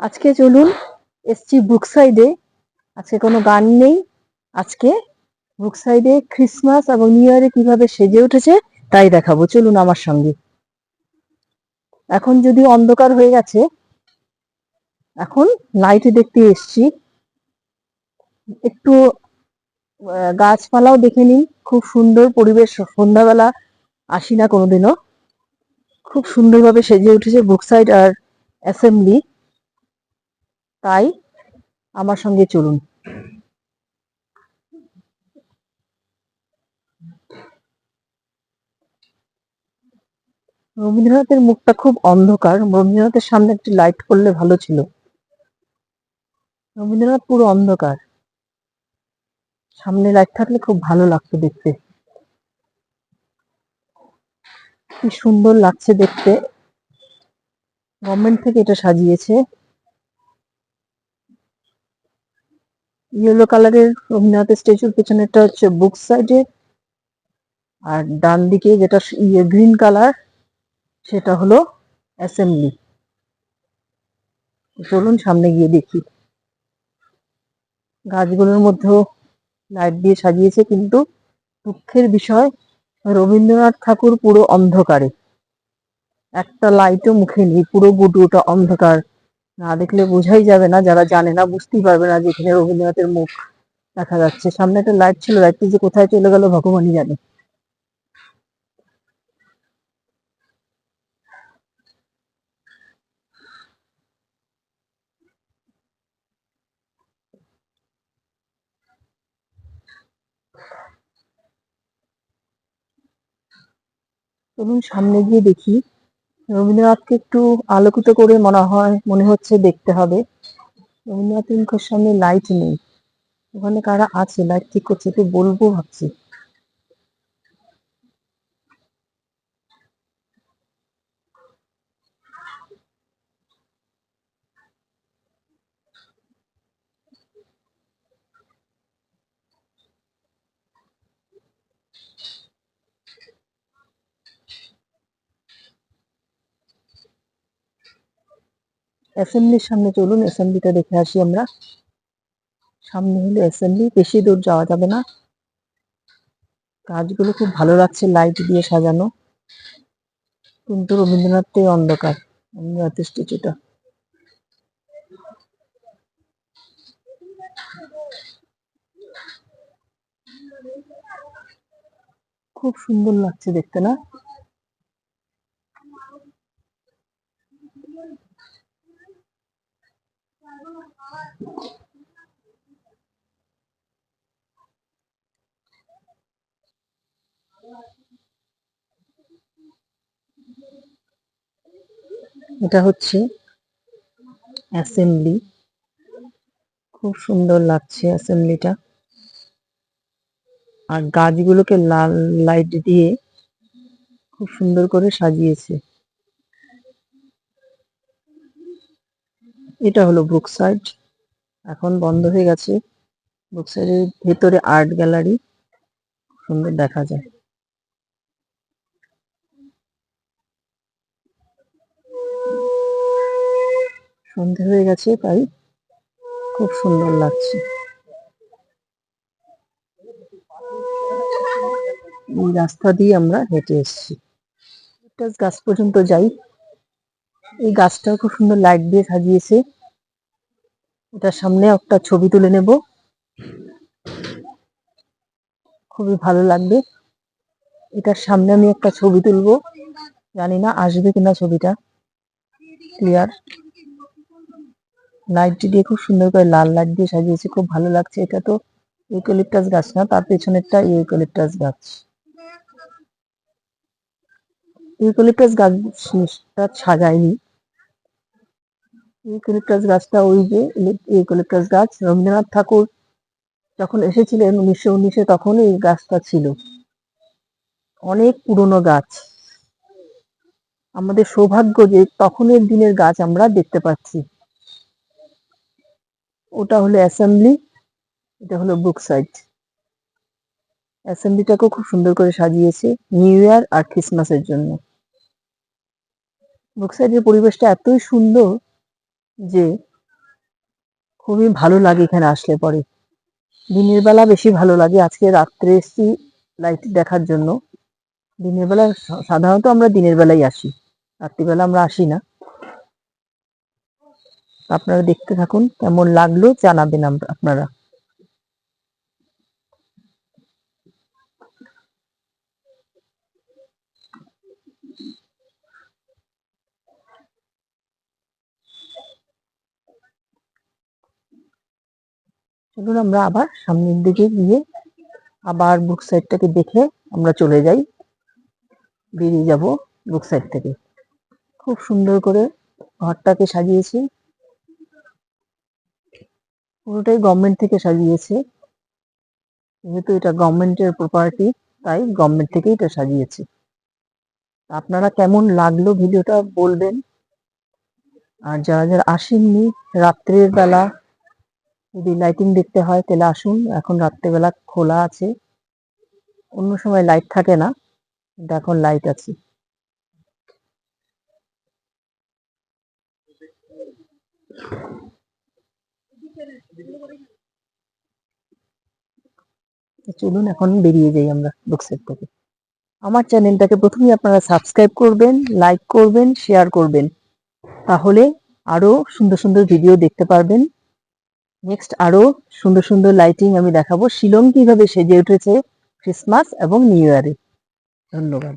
আজকে চলুন এসছি বুক সাইডে আজকে কোনো গান নেই। আজকে বুক সাইডে ক্রিসমাস এবং নিউ ইয়ারে কীভাবে সেজে উঠেছে তাই দেখাবো। চলুন আমার সঙ্গে। এখন যদি অন্ধকার হয়ে গেছে, এখন লাইটে দেখতে এসছি। একটু গাছপালাও দেখে নিই খুব সুন্দর পরিবেশ সন্ধ্যাবেলা, আসি না কোনোদিনও। খুব সুন্দরভাবে সেজে উঠেছে বুক সাইড আর অ্যাসেম্বলি তাই আমার সঙ্গে চলুন। রবীন্দ্রনাথের মুখটা খুব অন্ধকার। রবীন্দ্রনাথের সামনে একটি লাইট করলে ভালো ছিল। রবীন্দ্রনাথ পুরো অন্ধকার। সামনে লাইট থাকলে খুব ভালো লাগতো দেখতে। কি সুন্দর লাগছে দেখতে। গভর্নমেন্ট থেকে এটা সাজিয়েছে। ইয়েলো কালারের রবীন্দ্রনাথের স্ট্যাচুর পেছনেরটা হচ্ছে বুক সাইডে আর ডান দিকে যেটা ইয়ে গ্রিন কালার সেটা হলো অ্যাসেম্বলি চলুন সামনে গিয়ে দেখি। গাছগুলোর মধ্যেও লাইট দিয়ে সাজিয়েছে, কিন্তু দুঃখের বিষয়, রবীন্দ্রনাথ ঠাকুর পুরো অন্ধকারে। একটা লাইটও মুখে নেই, পুরো গুটুটা অন্ধকার। না দেখলে বোঝাই যাবে না, যারা জানে না বুঝতেই পারবে না যে এখানে রবীন্দ্রনাথের মুখ দেখা যাচ্ছে। সামনে একটা লাইট ছিল লাইটটি যে কোথায় চলে গেল ভগবানই জানে। চলুন সামনে গিয়ে দেখি রবীন্দ্রনাথকে একটু আলোকিত করে মনে হয়, মনে হচ্ছে দেখতে হবে। রবীন্দ্রনাথের মুখের সামনে লাইট নেই। ওখানে কারা আছে? লাইট ঠিক করছে, একটু বলব ভাবছি। অ্যাসেম্বলির সামনে চলুন অ্যাসেম্বলিটা দেখে আসি আমরা। সামনে হলো অ্যাসেম্বলি বেশি দূর যাওয়া যাবে না। কাজগুলো খুব ভালো লাগছে লাইট দিয়ে সাজানো। কিন্তু রবীন্দ্রনাথটাই অন্ধকার রবীন্দ্রনাথের স্ট্যাচুটা খুব সুন্দর লাগছে দেখতে না? এটা হচ্ছে অ্যাসেম্বলি খুব সুন্দর লাগছে অ্যাসেম্বলিটা আর গাছগুলোকে লাল লাইট দিয়ে খুব সুন্দর করে সাজিয়েছে। এটা হলো বুক সাইড এখন বন্ধ হয়ে গেছে। বুক সাইডের ভেতরে আর্ট গ্যালারি সুন্দর দেখা যায়। সন্ধে হয়ে গেছে তাই খুব সুন্দর লাগছে। এই রাস্তা দিয়ে আমরা হেঁটে এসেছি। গাছ পর্যন্ত যাই। এই গাছটাও খুব সুন্দর লাইট দিয়ে সাজিয়েছে। এটার সামনে একটা ছবি তুলে নেব। খুবই ভালো লাগবে। এটার সামনে আমি একটা ছবি তুলবো। জানি না আসবে কিনা ছবিটা। ক্লিয়ার লাইট দিয়ে খুব সুন্দর করে লাল লাইট দিয়ে সাজিয়েছে। খুব ভালো লাগছে। এটা তো ইউক্যালিপটাস গাছ না, তার পেছনেরটা ইউক্যালিপটাস গাছ। ইউক্যালিপটাস গাছটা সাজায়নি। ইউক্যালিপটাস গাছটা ওই যে ইউক্যালিপটাস গাছ, রবীন্দ্রনাথ ঠাকুর যখন এসেছিলেন উনিশশো উনিশে তখন এই গাছটা ছিল। অনেক পুরনো গাছ। আমাদের সৌভাগ্য যে তখনের দিনের গাছ আমরা দেখতে পাচ্ছি। ওটা হলো অ্যাসেম্বলি, এটা হলো বুক সাইড অ্যাসেম্বলিটাকেও খুব সুন্দর করে সাজিয়েছে নিউ ইয়ার আর ক্রিসমাসের জন্য। বুক সাইডের পরিবেশটা এতই সুন্দর যে খুবই ভালো লাগে এখানে আসলে পরে। দিনের বেলা বেশি ভালো লাগে। আজকে রাত্রে এসছি লাইট দেখার জন্য। দিনের বেলা সাধারণত আমরা দিনের বেলায় আসি। রাত্রিবেলা আমরা আসি না। আপনারা দেখতে থাকুন, কেমন লাগল জানাবেন আপনারা। চলুন আমরা আবার সামনের দিকে গিয়ে আবার বুক সাইডটাকে দেখে আমরা চলে যাই। বেরিয়ে যাব বুক সাইড থেকে। খুব সুন্দর করে ঘরটাকে সাজিয়েছে। পুরোটাই গভর্নমেন্ট থেকে সাজিয়েছে। যেহেতু এটা গভর্নমেন্টের প্রপার্টি তাই গভর্নমেন্ট থেকে এটা সাজিয়েছে। আপনারা কেমন লাগল ভিডিওটা বলবেন? আর যারা যারা আসেননি রাত্রের বেলা যদি লাইটিং দেখতে হয়, তাহলে আসুন। এখন রাত্রেবেলা খোলা আছে। অন্য সময় লাইট থাকে না। কিন্তু এখন লাইট আছে। চলুন, এখন বেরিয়ে যাই আমরা বুকসেট থেকে। আমার চ্যানেলটাকে প্রথমেই আপনারা সাবস্ক্রাইব করবেন লাইক করবেন শেয়ার করবেন। তাহলে আরও সুন্দর সুন্দর ভিডিও দেখতে পারবেন। নেক্সট আরও সুন্দর সুন্দর লাইটিং আমি দেখাবো। শিলং কীভাবে সেজে উঠেছে ক্রিসমাস এবং নিউ ইয়ারে ধন্যবাদ।